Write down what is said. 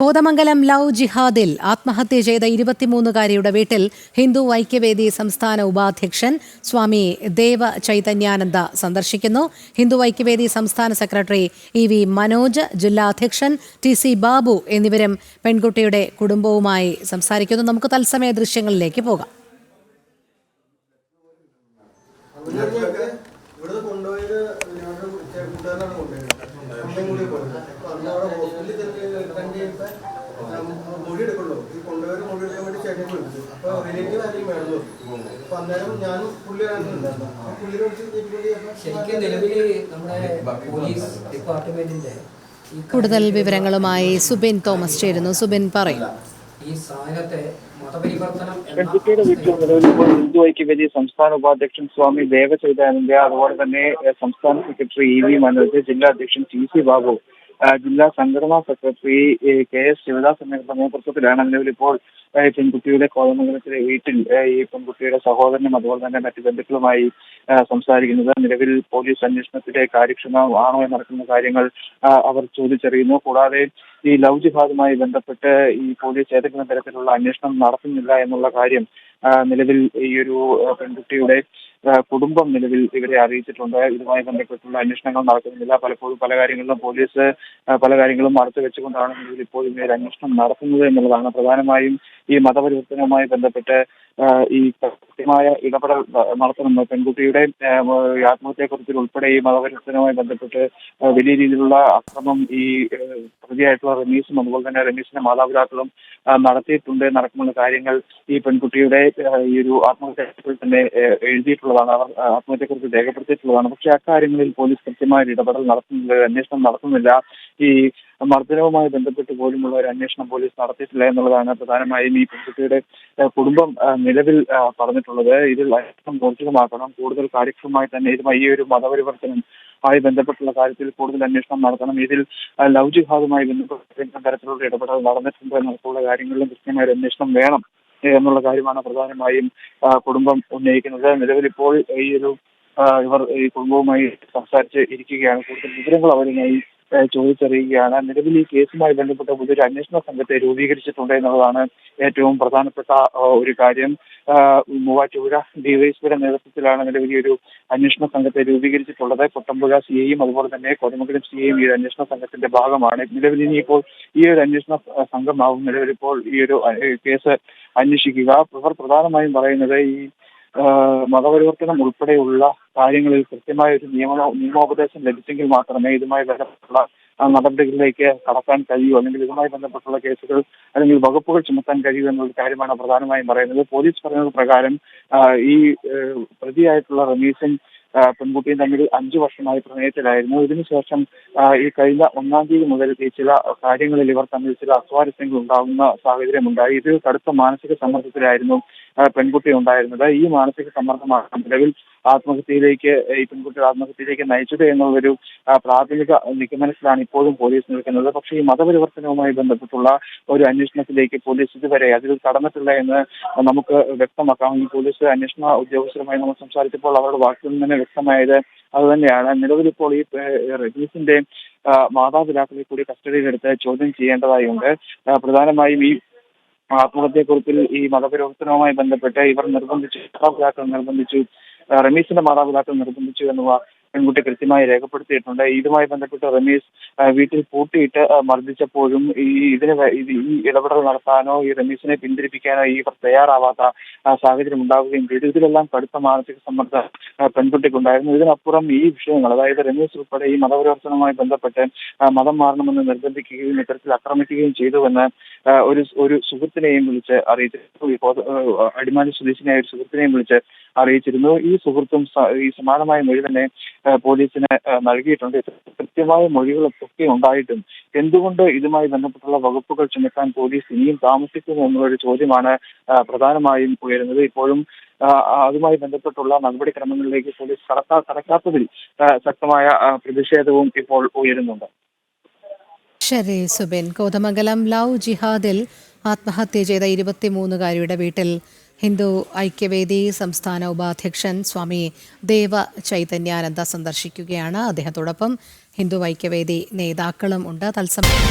Kothamangalam love ജിഹാദിൽ ആത്മഹത്യ ചെയ്ത ഇരുപത്തിമൂന്നുകാരിയുടെ വീട്ടിൽ ഹിന്ദു ഐക്യവേദി സംസ്ഥാന ഉപാധ്യക്ഷൻ സ്വാമി ദേവ ചൈതന്യാനന്ദ സന്ദർശിക്കുന്നു. ഹിന്ദു ഐക്യവേദി സംസ്ഥാന സെക്രട്ടറി ഇ വി മനോജ് ജില്ലാ അധ്യക്ഷൻ ടി സി ബാബു എന്നിവരും പെൺകുട്ടിയുടെ കുടുംബവുമായി സംസാരിക്കുന്നു. നമുക്ക് തത്സമയ ദൃശ്യങ്ങളിലേക്ക് പോകാം. കഴിഞ്ഞപ്പോ മൊഴി എടുക്കുള്ളൂ ഈ കൊണ്ടുപോയി മൊഴി എടുക്കാൻ വേണ്ടി ചേട്ടനെ വിളിച്ചു. അപ്പൊ റിലേറ്റീവ് ആരെങ്കിലും വേണമെന്ന് പറഞ്ഞു അപ്പൊ അന്നേരം ഞാനും പുള്ളിയാണ് കൂടുതൽ വിവരങ്ങളുമായി സുബിൻ തോമസ് ചേരുന്നു. സുബിൻ പറയും. ഈ സാധനത്തെ മതപരിവർത്തനം എന്ന പെൺകുട്ടിയുടെ വീട്ടിൽ നിലവിലിപ്പോൾ ഹിന്ദു ഐക്യവേദി സംസ്ഥാന ഉപാധ്യക്ഷൻ സ്വാമി ദേവചൈതാനന്ദ അതുപോലെ തന്നെ സംസ്ഥാന സെക്രട്ടറി ഇ വി മനോജ് ജില്ലാ അധ്യക്ഷൻ ടി സി ബാബു ജില്ലാ സംഘടനാ സെക്രട്ടറി കെ എസ് ശിവദാസ് എന്നിവരുടെ നേതൃത്വത്തിലാണ് നിലവിലിപ്പോൾ പെൺകുട്ടിയുടെ കോതമംഗലത്തിലെ വീട്ടിൽ ഈ പെൺകുട്ടിയുടെ സഹോദരനും അതുപോലെ തന്നെ മറ്റു ബന്ധുക്കളുമായി സംസാരിക്കുന്നത്. നിലവിൽ പോലീസ് അന്വേഷണത്തിലെ കാര്യക്ഷമമാണോ എന്ന് നടക്കുന്ന കാര്യങ്ങൾ അവർ ചോദിച്ചറിയുന്നു. കൂടാതെ ഈ ലവ് ജിഹാദുമായി ബന്ധപ്പെട്ട് ഈ പോലീസ് ഏതെങ്കിലും തരത്തിലുള്ള അന്വേഷണം നടത്തുന്നില്ല എന്നുള്ള കാര്യം നിലവിൽ ഈ ഒരു പെൺകുട്ടിയുടെ കുടുംബം നിലവിൽ ഇവരെ അറിയിച്ചിട്ടുണ്ട്. ഇതുമായി ബന്ധപ്പെട്ടുള്ള അന്വേഷണങ്ങൾ നടക്കുന്നില്ല. പലപ്പോഴും പല കാര്യങ്ങളിലും പോലീസ് പല കാര്യങ്ങളും മറച്ചു വെച്ചുകൊണ്ടാണ് നിലവിൽ ഇപ്പോൾ ഇവർ അന്വേഷണം നടത്തുന്നത് എന്നുള്ളതാണ്. പ്രധാനമായും ഈ മതപരിവർത്തനവുമായി ബന്ധപ്പെട്ട് ഈ കൃത്യമായ ഇടപെടൽ ന- നടത്തണം. പെൺകുട്ടിയുടെ ആത്മഹത്യയെക്കുറിച്ച് ഉൾപ്പെടെ ഈ ബന്ധപ്പെട്ട് വലിയ രീതിയിലുള്ള അക്രമം ഈ പ്രതിയായിട്ടുള്ള റമീസും അതുപോലെ തന്നെ റമീസിന്റെ മാതാപിതാക്കളും നടത്തിയിട്ടുണ്ട് നടക്കുന്ന കാര്യങ്ങൾ ഈ പെൺകുട്ടിയുടെ ഈ ഒരു ആത്മഹത്യക്കുറിച്ച് തന്നെ എഴുതിയിട്ടുള്ളതാണ്. അവർ ആത്മഹത്യയെക്കുറിച്ച് രേഖപ്പെടുത്തിയിട്ടുള്ളതാണ്. പക്ഷെ അക്കാര്യങ്ങളിൽ പോലീസ് കൃത്യമായ ഇടപെടൽ നടത്തുന്നില്ല അന്വേഷണം നടത്തുന്നില്ല. ഈ മർദ്ദനവുമായി ബന്ധപ്പെട്ട് പോലുമുള്ള ഒരു അന്വേഷണം പോലീസ് നടത്തിയിട്ടില്ല എന്നുള്ളതാണ് പ്രധാനമായും ഈ പെൺകുട്ടിയുടെ കുടുംബം നിലവിൽ പറഞ്ഞിട്ടുള്ളത്. ഇതിൽ അന്വേഷണം ഊർജിതമാക്കണം കൂടുതൽ കാര്യക്ഷമമായി തന്നെ ഇതുമായി ഈ ഒരു മതപരിവർത്തനം ആയി ബന്ധപ്പെട്ടുള്ള കാര്യത്തിൽ കൂടുതൽ അന്വേഷണം നടത്തണം. ഇതിൽ ലവ് ജിഹാദുമായി ബന്ധപ്പെട്ട തരത്തിലുള്ള ഇടപെടൽ നടന്നിട്ടുണ്ടോ എന്നുള്ള കാര്യങ്ങളിലും കൃത്യമായ അന്വേഷണം വേണം എന്നുള്ള കാര്യമാണ് പ്രധാനമായും കുടുംബം ഉന്നയിക്കുന്നത്. നിലവിലിപ്പോൾ ഈ ഒരു ഇവർ ഈ കുടുംബവുമായി സംസാരിച്ച് ഇരിക്കുകയാണ്. കൂടുതൽ വിവരങ്ങൾ അവരുമായി ചോദിച്ചറിയുകയാണ്. നിലവിൽ ഈ കേസുമായി ബന്ധപ്പെട്ട പുതിയൊരു അന്വേഷണ സംഘത്തെ രൂപീകരിച്ചിട്ടുണ്ട് എന്നുള്ളതാണ് ഏറ്റവും പ്രധാനപ്പെട്ട ഒരു കാര്യം. മൂവാറ്റുപുഴ ഡിവൈഎസ്പിയുടെ നേതൃത്വത്തിലാണ് നിലവിൽ ഒരു അന്വേഷണ സംഘത്തെ രൂപീകരിച്ചിട്ടുള്ളത്. കൊട്ടമ്പുഴ സി ഐയും അതുപോലെ തന്നെ കൊടുമംഗലം സി ഐയും ഈ ഒരു അന്വേഷണ സംഘത്തിന്റെ ഭാഗമാണ്. നിലവിൽ ഇനിയിപ്പോൾ ഈ ഒരു അന്വേഷണ സംഘമാവും സംഘമാവും നിലവിലിപ്പോൾ ഈ ഒരു കേസ് അന്വേഷിക്കുക. ഇവർ പ്രധാനമായും പറയുന്നത് ഈ മതപരിവർത്തനം ഉൾപ്പെടെയുള്ള കാര്യങ്ങളിൽ കൃത്യമായ ഒരു നിയമ നിയമോപദേശം ലഭിച്ചെങ്കിൽ മാത്രമേ ഇതുമായി ബന്ധപ്പെട്ടുള്ള നടപടികളിലേക്ക് കടക്കാൻ കഴിയൂ. അല്ലെങ്കിൽ ഇതുമായി ബന്ധപ്പെട്ടുള്ള കേസുകൾ അല്ലെങ്കിൽ വകുപ്പുകൾ ചുമത്താൻ കഴിയൂ എന്നുള്ള കാര്യമാണ് പ്രധാനമായും പറയുന്നത്. പോലീസ് പറയുന്നത് പ്രകാരം ഈ പ്രതിയായിട്ടുള്ള റമീസും പെൺകുട്ടിയും തമ്മിൽ അഞ്ചു വർഷമായി പ്രണയത്തിലായിരുന്നു. ഇതിനുശേഷം ഈ കഴിഞ്ഞ ഒന്നാം തീയതി മുതൽ ഈ ചില കാര്യങ്ങളിൽ ഇവർ തമ്മിൽ ചില അസ്വാരസ്യങ്ങൾ ഉണ്ടാകുന്ന സാഹചര്യം ഉണ്ടായി ഇത് കടുത്ത മാനസിക സമ്മർദ്ദത്തിലായിരുന്നു. പെൺകുട്ടി ഉണ്ടായിരുന്നത്. ഈ മാനസിക സമ്മർദ്ദമാണ് നിലവിൽ ആത്മഹത്യയിലേക്ക് ഈ പെൺകുട്ടി ആത്മഹത്യയിലേക്ക് നയിച്ചത് എന്നുള്ളൊരു പ്രാഥമിക നിഗമനത്തിലാണ് ഇപ്പോഴും പോലീസ് നിൽക്കുന്നത്. പക്ഷേ ഈ മതപരിവർത്തനവുമായി ബന്ധപ്പെട്ടുള്ള ഒരു അന്വേഷണത്തിലേക്ക് പോലീസ് ഇതുവരെ അതിൽ കടന്നിട്ടില്ല എന്ന് നമുക്ക് വ്യക്തമാക്കാം. ഈ പോലീസ് അന്വേഷണ ഉദ്യോഗസ്ഥരുമായി നമ്മൾ സംസാരിച്ചപ്പോൾ അവരുടെ വാക്കുകളിൽ തന്നെ വ്യക്തമായത് അതുതന്നെയാണ്. നിലവിലിപ്പോൾ ഈ റജീസിന്റെ മാതാപിതാക്കളെ കൂടി കസ്റ്റഡിയിലെടുത്ത് ചോദ്യം ചെയ്യേണ്ടതായുണ്ട്. പ്രധാനമായും ഈ ആത്മഹത്യക്കുറിപ്പിൽ ഈ മതപരിവർത്തനവുമായി ബന്ധപ്പെട്ട് ഇവർ നിർബന്ധിച്ചു മാതാപിതാക്കൾ നിർബന്ധിച്ചു റമീസിന്റെ മാതാപിതാക്കൾ നിർബന്ധിച്ചു എന്നുവ പെൺകുട്ടി കൃത്യമായി രേഖപ്പെടുത്തിയിട്ടുണ്ട്. ഇതുമായി ബന്ധപ്പെട്ട് റമീസ് വീട്ടിൽ പൂട്ടിയിട്ട് മർദ്ദിച്ചപ്പോഴും ഈ ഇതിന് ഈ ഇടപെടൽ നടത്താനോ ഈ റമീസിനെ പിന്തിരിപ്പിക്കാനോ ഈ തയ്യാറാവാത്ത സാഹചര്യം ഉണ്ടാവുകയും ചെയ്തു. ഇതിലെല്ലാം കടുത്ത മാനസിക സമ്മർദ്ദം പെൺകുട്ടിക്ക് പെൺകുട്ടിക്കുണ്ടായിരുന്നു. ഇതിനപ്പുറം ഈ വിഷയങ്ങൾ അതായത് രമേശ് ഉൾപ്പെടെ ഈ മതപരിവർത്തനവുമായി ബന്ധപ്പെട്ട് മതം മാറണമെന്ന് നിർബന്ധിക്കുകയും ഇത്തരത്തിൽ ആക്രമിക്കുകയും ചെയ്തുവെന്ന് ഒരു ഒരു സുഹൃത്തിനെയും വിളിച്ച് കോത- അടിമാലി സ്വദേശിനായ ഒരു സുഹൃത്തിനെയും വിളിച്ച് അറിയിച്ചിരുന്നു. ഈ സുഹൃത്തും ഈ സമാനമായ മൊഴി തന്നെ പോലീസിന് നൽകിയിട്ടുണ്ട്. കൃത്യമായ മൊഴികളൊക്കെ ഉണ്ടായിട്ടും എന്തുകൊണ്ട് ഇതുമായി ബന്ധപ്പെട്ടുള്ള വകുപ്പുകൾ ചുമത്താൻ പോലീസ് ഇനിയും താമസിക്കുന്നു എന്നുള്ളൊരു ചോദ്യമാണ് പ്രധാനമായും ഉയരുന്നത്. ഇപ്പോഴും അതുമായി ബന്ധപ്പെട്ടുള്ള നടപടിക്രമങ്ങളിലേക്ക് പോലീസ് കടക്കാ കടക്കാത്തതിൽ ശക്തമായ പ്രതിഷേധവും ഇപ്പോൾ ഉയരുന്നുണ്ട്. ശരി സുബിൻ. കോതമംഗലം ലവ് ജിഹാദിൽ ആത്മഹത്യ ചെയ്ത ഇരുപത്തിമൂന്നുകാരിയുടെ വീട്ടിൽ ഹിന്ദു ഐക്യവേദി സംസ്ഥാന ഉപാധ്യക്ഷൻ സ്വാമി ദേവ ചൈതന്യാനന്ദ സന്ദർശിക്കുകയാണ്. അദ്ദേഹത്തോടൊപ്പം ഹിന്ദു ഐക്യവേദി നേതാക്കളും ഉണ്ട്. തത്സമയം